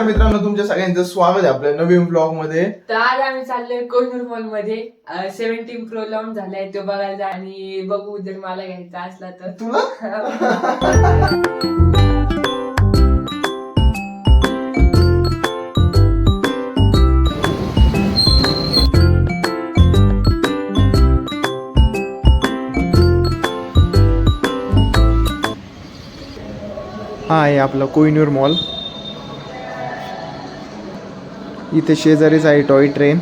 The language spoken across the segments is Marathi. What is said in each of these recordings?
नमस्कार मित्रांनो तुमच्या सगळ्यांचं स्वागत आहे आपल्या नवीन ब्लॉगमध्ये. तर आज आम्ही चाललोय कोहिनूर मॉलमध्ये. सेव्हन्टीन प्रो लॉन्च झालाय तो बघायला आणि बघू जर मला घ्यायचा असला तर. तुला? हा आहे आपला कोहिनूर मॉल इथे शेजारीच आहे टॉय ट्रेन.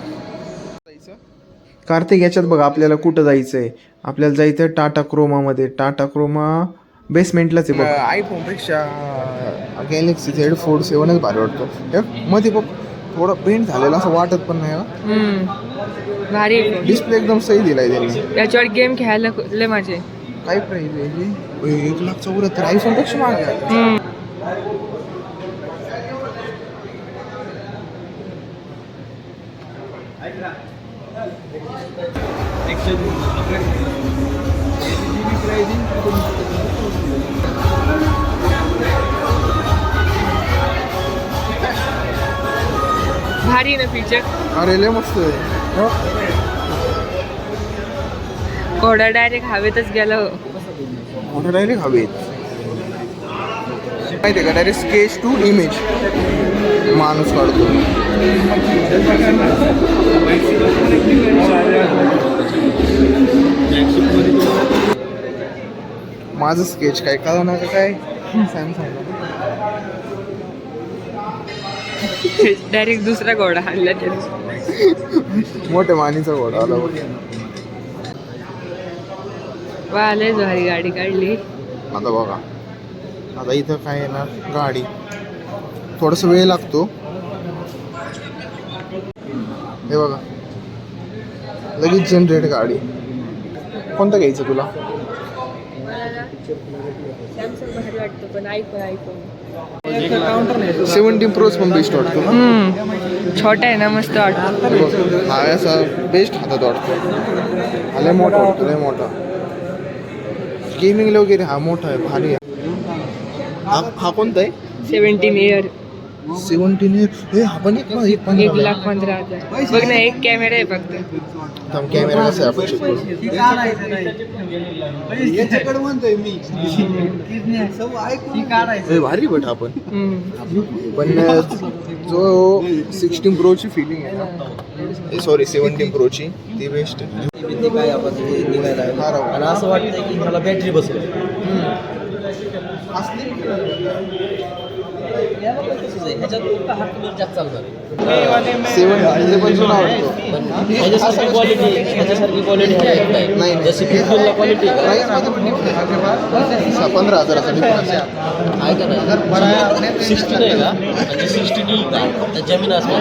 कार्तिक याच्यात बघा आपल्याला कुठं जायचं आहे आपल्याला जायचं आहे टाटा क्रोमामध्ये. टाटा क्रोमा बेसमेंटलाच आहे बघ. आयफोनपेक्षा गॅलेक्सी झेड फोर सेवनच भारी वाटतो. मध्ये बघ थोडं पेंट झालेलं असं वाटत पण नाही हा. भारी डिस्प्ले एकदम सही दिलाय त्यांनी. त्याच्यावर गेम खेळायला लय माझे काय प्राईज आहे एक लाख चौऱ्याहत्तर आयफोनपेक्षा भारी ना फीचर अरे लय मस्त आहे. घोडा डायरेक्ट हवेतच गेला. मोठं डायरेक्ट हवेत. माहिती आहे का? डायरेक्ट स्केच टू इमेज माणूस काढतो. माझं स्केच काय? कळा ना काय? सॅमसंग डायरेक्ट दुसरा घोडा आणला त्याने. मोठ्या मानीचा घोडा आला. वा लय भारी गाडी काढली. आता बघा. आता इथं काय ना गाडी. थोडस वेळ लागतो. हे बघा. लगेच जनरेट गाडी. कोणतं घ्यायचं तुला? सॅमसंग भारी वाटतं पण आयफोन आयफोन सेवन्टीन प्रोज पण बेस्ट वाटतो छोटा आहे ना मस्त वाटतं. हे हा असा बेस्ट हातात वाटतो. हा लय मोठा वाटतो लय मोठा. गेमिंग वगैरे हा मोठा आहे भारी आहे. हा हा कोणता आहे? सेव्हन्टीन इयर सेवन्टीन हे हा पण एक एक लाख पंधरा हजार. बघ ना एक कॅमेरा आहे फक्त. थांब कॅमेरा कसा आहे करू. हे भारी बट आपण. हम्म. पण जो सिक्स्टीन प्रोची फिलिंग आहे ना सॉरी सेवन्टीन प्रोची ती बेस्ट किती काय आपण निघायला. आणि असं वाटतंय की मला बॅटरी ह्याच्यात फक्त हात कलर जास्त चालणार क्वालिटी ह्याच्यासारखी क्वालिटी नाही. जशी क्वालिटी पंधरा हजाराचा सिक्स्टीन आहे. का म्हणजे सिक्स्टीन येईल का तर जमीन असणार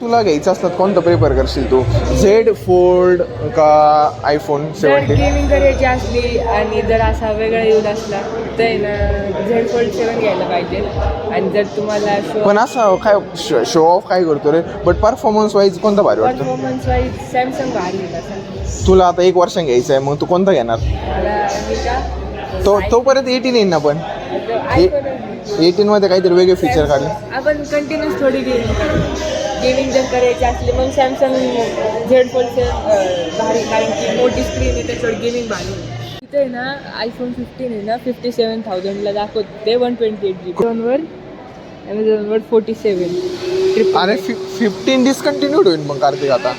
तुला घ्यायचं असतात कोणतं प्रिफर करशील तू? झेड फोल्ड का आयफोन जर सेवन्टीन गेमिंग करायची असली आणि जर असा वेगळा यूज असला तर आहे ना झेड फोल्ड सेवन घ्यायला पाहिजे. आणि जर तुम्हाला पण असं काय शो ऑफ काय करतो रे? बट परफॉर्मन्स वाईज कोणता भारी वाटतं? परफॉर्मन्स वाईज सॅमसंग भारी आहे तसा. तुला आता एक वर्ष घ्यायचं आहे मग तू कोणता घेणार? मला मी का तो तोपर्यंत एटीन येईन ना पण. आयफोन एटीन मध्ये काहीतरी वेगळे फीचर काढले. आपण कंटिन्यूस थोडी गेमिंग गेमिंग जर करायची असली मग सॅमसंग झेड फोल्ड भारी कारण की मोठी स्क्रीन आहे त्याच्यावर गेमिंग भारी. तिथे आहे ना आयफोन फिफ्टीन आहे ना फिफ्टी सेवन थाउजंडला दाखवते वन ट्वेंटी एट जी फोनवर ॲमेझॉनवर फोर्टी सेवन अरे फिफ्टीन डिस्कंटिन्यूड होईल मग कार्तिक आता.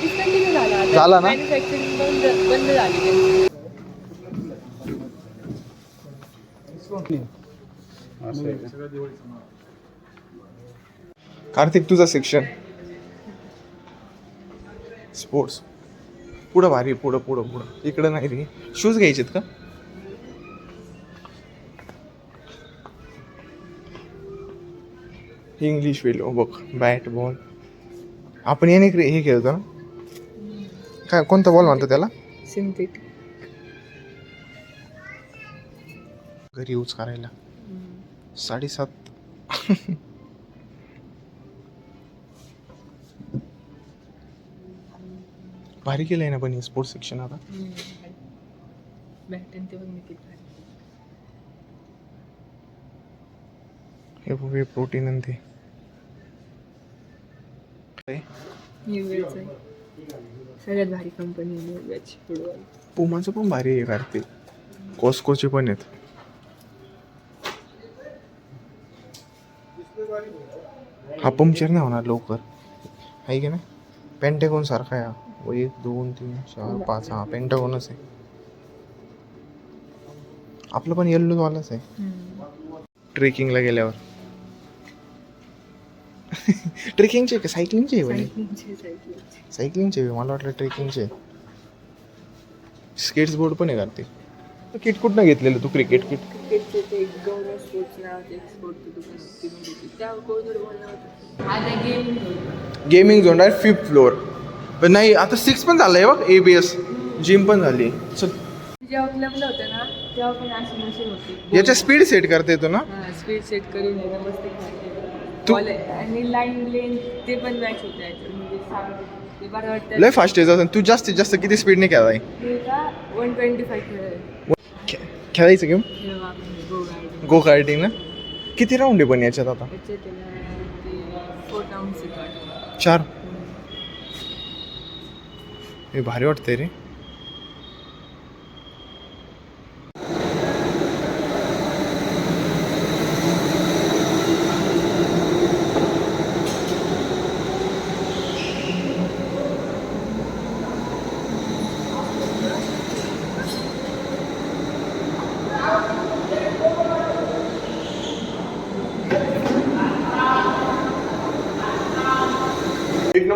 झाला ना? मॅन्युफॅक्चरिंग बंद बंद झाली. त्यांची. कार्तिक तुझं सेक्शन स्पोर्ट्स पुढं भारी पुढं पुढं पुढं. इकडं नाही रे. शूज घ्यायचेत का? इंग्लिश वेल. ओ बघ. बॅट बॉल आपण याने क्रि- हे खेळतो ना? काय कोणता बॉल म्हणतो त्याला? सिंथेटिक घरी यूज करायला. साडेसात. भारी केलंय ना पण हे स्पोर्ट्स सेक्शन आता. बॅट ते पण मी किती भारी. हे बघ प्रोटीन आणि ते. आहे. सगळ्यात भारी कंपनी फुटबॉल पुमाचं पण भारी आहे कार्तिक कॉस्कोचे पण आहेत. हा पंक्चर नाही होणार लवकर. आहे की ना पेंटेगॉन सारखा आहे हा. व एक दोन तीन चार पाच हा पेंटागॉनच आहे. आपलं पण येल्लो वालाच आहे ट्रेकिंगला गेल्यावर. ट्रेकिंगचे का? सायकलिंगचे सायकलिंगचे मला वाटलं ट्रेकिंगचे स्केट्स बोर्ड पण आहे कार्तिक किट कुठनं घेतलेलं तू क्रिकेट किट? क्रिकेटचे ते गौरव स्पोर्ट्स नावाचे एक स्पोर्टचं दुकान होती म्हणजे ते. त्या बोलणं होतं. गेम गेमिंग झोन आहे फिफ्थ फ्लोअर पण नाही आता सिक्स पण झालंय बघ ए बी एस जिम पण झाली. चल. जेव्हा क्लबला होतं ना तेव्हा पण अशी मशीन होती. याच्या स्पीड सेट करता येतो ना? स्पीड सेट करून आहे ना मस्त खेळते तू- Ball आहे. आणि लाईन लेन ते पण मॅच होते याच्यात. म्हणजे सांग ते बरं वाटतं. लय फास्ट आहे तू जास्तीत जास्त किती स्पीडने खेळाय ते वन ट्वेंटी फाईव्ह खेळ खेळायचं गेम गो कार्टिंग ना? किती राऊंड आहे पण याच्यात आता? चार? हे भारी वाटतंय रे.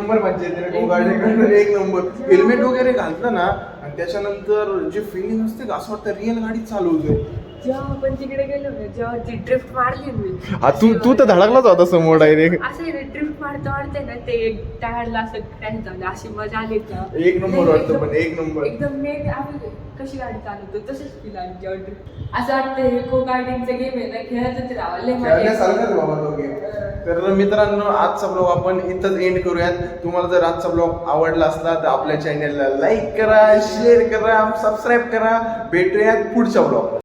नंबर मजा येते रे गाडी करणार एक नंबर. हेल्मेट वगैरे घालतं ना आणि त्याच्यानंतर जे फिलिंग असते का असं वाटतं रिअल गाडी चालवतोय. जेव्हा आपण तिकडे गेलो ना जेव्हा ती ड्रिफ्ट मारली मी हा तू तू तर धडकलाच होता समोर डायरेक्ट असं ड्रिफ्ट मारता मारते ना ते टायरला असं क्रॅश झालं अशी मजा आली का एक नंबर वाटतं पण एक नंबर. एकदम मी आपण कशी गाडी चालवतो तसंच फील आली जेव्हा ड्रिफ्ट असं वाटतं हे को गार्डिंगचं गेम आहे ना खेळतच राहावं लय मजा येते. खेळण्यासारखंच बाबा तो गेम तर मित्रांनो आजचा ब्लॉग आपण इथंच एंड करूयात. तुम्हाला जर आजचा ब्लॉग आवडला असला तर आपल्या चॅनलला लाईक करा शेअर करा सबस्क्राईब करा. भेटूयात पुढच्या ब्लॉग